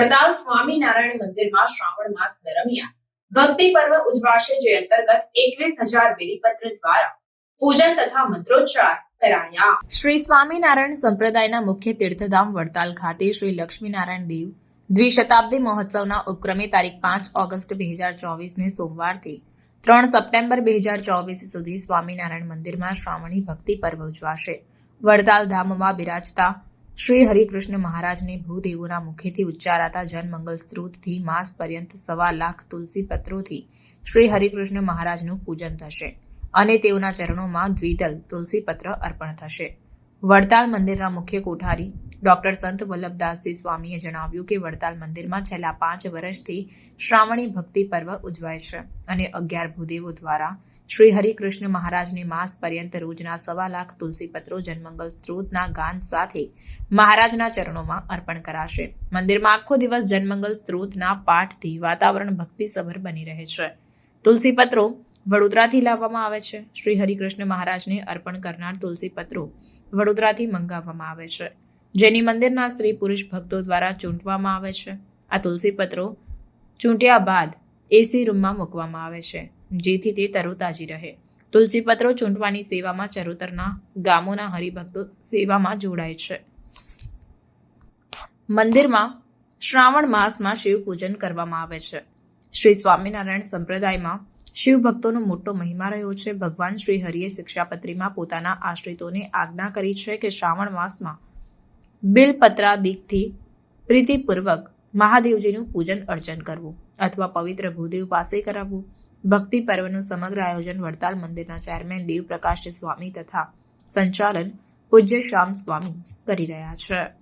વડતાલ સ્વામિનારાયણ મંદિરમાં શ્રાવણ માસ દરમિયાન ભક્તિ પર્વ ઉજવાશે જે અંતર્ગત એકવીસ હજાર બેલીપત્ર દ્વારા પૂજન તથા મંત્રોચ્ચાર કરાયા. શ્રી સ્વામિનારાયણ સંપ્રદાયના મુખ્ય તીર્થધામ વડતાલ ખાતે શ્રી લક્ષ્મીનારાયણ દેવ દ્વિશતાબ્દી મહોત્સવના ઉપક્રમે તારીખ પાંચ ઓગસ્ટ બે હજાર ચોવીસને સોમવારથી ત્રણ સપ્ટેમ્બર બે હજાર ચોવીસ સુધી સ્વામિનારાયણ મંદિરમાં શ્રાવણી ભક્તિ પર્વ ઉજવાશે. વડતાલ ધામમાં બિરાજતા શ્રી હરિકૃષ્ણ મહારાજને ભૂદેવોના મુખેથી ઉચ્ચારાતા જનમંગલ સ્ત્રોતથી માસ પર્યંત સવા લાખ તુલસી પત્રોથી શ્રી હરિકૃષ્ણ મહારાજનું પૂજન થશે અને તેઓના ચરણોમાં દ્વિદલ તુલસી પત્ર અર્પણ થશે. વડતાલ મંદિરના મુખ્ય કોઠારી ડોક્ટર સંત વલ્લભદાસજી સ્વામીએ જણાવ્યું કે વડતાલ મંદિરમાં છેલ્લા પાંચ વર્ષથી શ્રાવણી ભક્તિ પર્વ ઉજવાય છે અને અગિયાર ભૂદેવો દ્વારા શ્રી હરિકૃષ્ણ મહારાજની માસ પર્યંત રોજના સવા લાખ તુલસીપત્રો જન્મંગલ સ્ત્રોતના ગાન સાથે મહારાજના ચરણોમાં અર્પણ કરાશે. મંદિરમાં આખો દિવસ જન્મંગલ સ્ત્રોતના પાઠથી વાતાવરણ ભક્તિસભર બની રહે છે. તુલસીપત્રો વડોદરાથી લાવવામાં આવે છે. શ્રી હરિકૃષ્ણ મહારાજને અર્પણ કરનાર તુલસીપત્રો વડોદરાથી મંગાવવામાં આવે છે. જેની મંદિરના સ્ત્રી પુરુષ ભક્તો દ્વારા ચૂંટવામાં આવે છે. આ તુલસીપત્રો ચૂંટ્યા બાદ એસી રૂમમાં મૂકવામાં આવે છે, જેથી તે તરોતાજી રહે. તુલસીપત્રો ચૂંટવાની સેવામાં ચરોતરના ગામોના હરિભક્તો સેવામાં જોડાય છે. મંદિરમાં શ્રાવણ માસમાં શિવ પૂજન કરવામાં આવે છે. શ્રી સ્વામિનારાયણ સંપ્રદાયમાં શિવ ભક્તોનો મોટો મહિમા રહ્યો છે. ભગવાન શ્રી હરિએ શિક્ષાપત્રીમાં પોતાના આશ્રિતોને આજ્ઞા કરી છે કે શ્રાવણ માસમાં બિલપત્રાદિકથી પ્રીતિપૂર્વક મહાદેવજીનું પૂજન અર્ચન કરવું અથવા પવિત્ર ભૂદેવ પાસે કરાવવું. ભક્તિ પર્વનું સમગ્ર આયોજન વડતાલ મંદિરના ચેરમેન દેવપ્રકાશ સ્વામી તથા સંચાલન પૂજ્ય શ્યામ સ્વામી કરી રહ્યા છે.